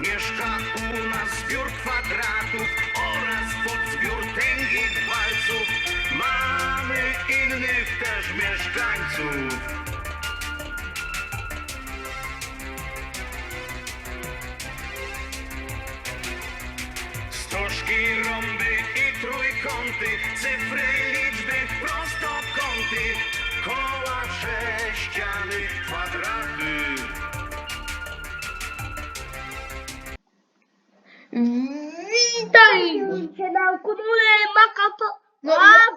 Mieszka u nas zbiór kwadratów oraz podzbiór tęgich walców. Mamy innych też mieszkańców. Stożki, trójkąty, cyfry, liczby, prostokąty, koła, sześciany, kwadraty. Witaj! Cię na komórę makapa. No A,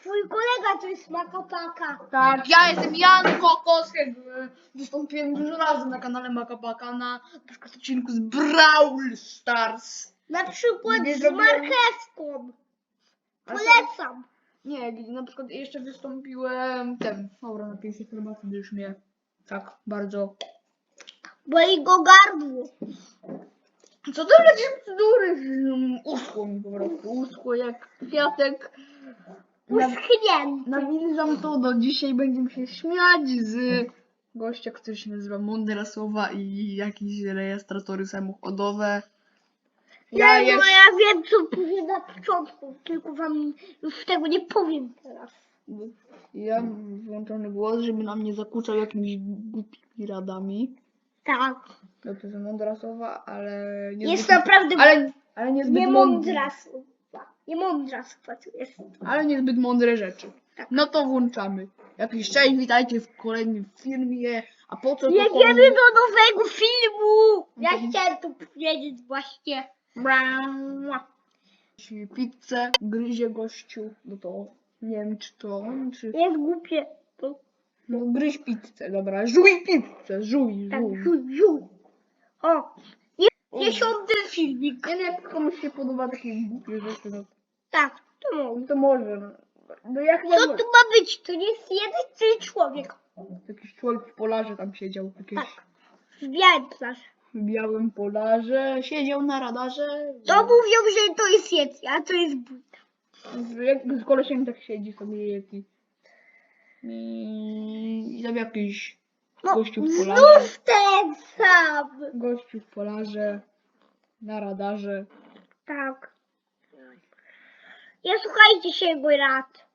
twój kolega to jest makapaka. Tak, ja jestem Jan jakby wystąpiłem dużo razy na kanale Makapaka na, na przykład odcinku z Brawl Stars. Na przykład Nie z zrobiłem- marchewką. Polecam. Nie, na przykład jeszcze wystąpiłem ten, dobra, napiję się herbaty, gdyż mnie tak bardzo... Boli go gardło. Co to jakieś bzdury? Uschło mi po prostu, uschło jak kwiatek. Uschnięty. Nawilżam to, do dzisiaj będziemy się śmiać z gościa, który się nazywa Mondra Słowa i jakieś rejestratory samochodowe. Ja, Ja no, ja wiem co powiem na początku, tylko wam już tego nie powiem teraz. Ja mam włączony głos, żeby nam nie zakuczał jakimiś głupimi radami. Tak. No to jest mądra słowa, ale nie Jest zbyt, naprawdę ale, ale niezbyt nie mądra słowa. Nie mądra słowa to jest. Ale niezbyt mądre rzeczy. Tak. No to włączamy. Jakiś cześć, witajcie w kolejnym filmie. A po co to Jedziemy komu- do nowego filmu! Ja Mhm. chciałem to powiedzieć właśnie. Bra. Pizzę gryzie gościu, no to nie wiem czy to on, czy... Jest głupie. To No gryź pizzę, dobra, żuj pizzę, żuj, tak, żuj. żu, żu. O, nie, dziesiąty filmik. Nie wiem, jak komuś się podoba takie głupie rzeczy, no Tak, to może. no to może, no. No jak Co tu ma być? To nie jest jeden ty człowiek. Jakiś człowiek w polarze tam siedział, jakieś Tak. W białym plaży. W białym polarze, siedział na radarze. To mówią, że to jest Yeti, a to jest Buddha. Z, jak, z kolesiem tak siedzi sobie jaki. I, i tam jakiś No, gościu w polarze. znów ten sam. Gościu w polarze, na radarze. Tak. Nie słuchajcie się rad.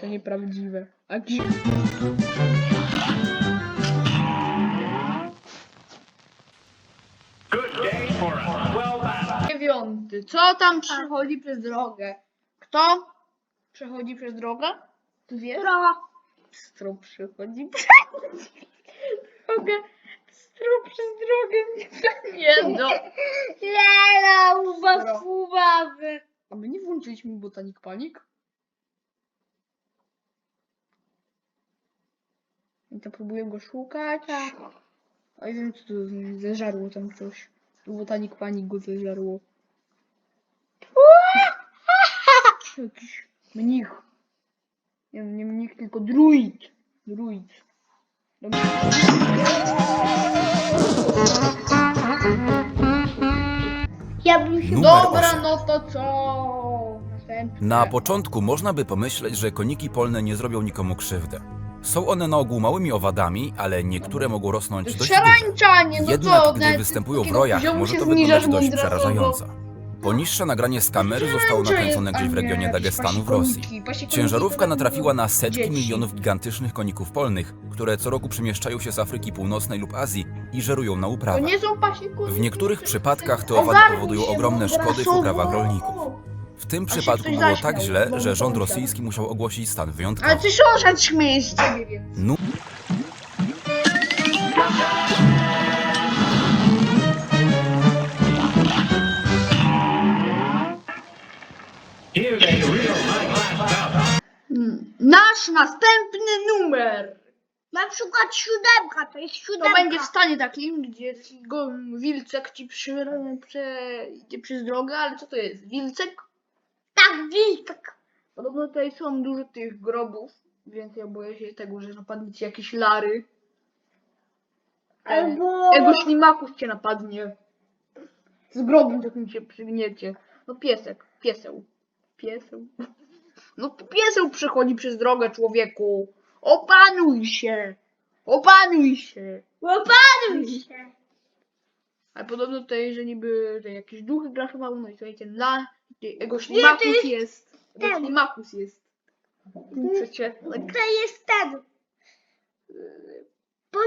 To nieprawdziwe. A jakiś... Dziewiąty. Co tam przechodzi przez drogę? Kto przechodzi przez drogę? Tu wiesz? Stro przechodzi przez drogę. Stro przez drogę. Nie no. Lela, ubawy. A my nie włączyliśmy Botanik Panik? I to próbuję go szukać. A nie wiem co to zeżarło tam coś. Botanik Panik go zeżarło. Jakiś mnich. Nie, nie mnich, tylko druid. Druid. Dobra. Ja bym się... Numer Dobra, osiem. no to co? Następne. Na początku można by pomyśleć, że koniki polne nie zrobią nikomu krzywdę. Są one na ogół małymi owadami, ale niektóre mogą rosnąć dość duże. Szarańczanie, no Jednak co? gdy występują w takiego rojach, poziomu może się to zniżasz wyglądać dość mądrasowo. przerażająco. Poniższe nagranie z kamery zostało nakręcone gdzieś w regionie Dagestanu w Rosji. Ciężarówka natrafiła na setki milionów gigantycznych koników polnych, które co roku przemieszczają się z Afryki Północnej lub Azji i żerują na uprawach. W niektórych przypadkach te owady powodują się, ogromne szkody w uprawach rolników. W tym się przypadku było tak źle, że rząd rosyjski musiał ogłosić stan wyjątkowy. Ale ty sąsiad śmieje z ciebie, więc... Nasz następny numer! Na przykład siódemka, to jest To siódemka. będzie w stanie takim, gdzie go wilczek ci przy, przejdzie przez drogę, ale co to jest? Wilczek? Tak, wilk. Podobno tutaj są dużo tych grobów, więc ja boję się tego, że napadnie ci jakieś lary. Albo... Jego ślimaków cię napadnie. Z grobem takim się przygniecie. No piesek, pieseł. Pieseł. No pieseł przechodzi przez drogę, człowieku. Opanuj się. Opanuj się. Opanuj się. Ale podobno tutaj, że niby tutaj jakieś duchy graszowały, no i słuchajcie, na jego ślimakus jest jest. Jego ten. ślimakus jest. Przeciętny. To jest ten. Po,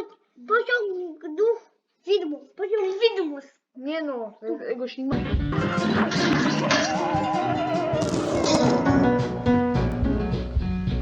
pociąg duch widmus. Pociąg widmus. Nie no, to jest jego ślimakus.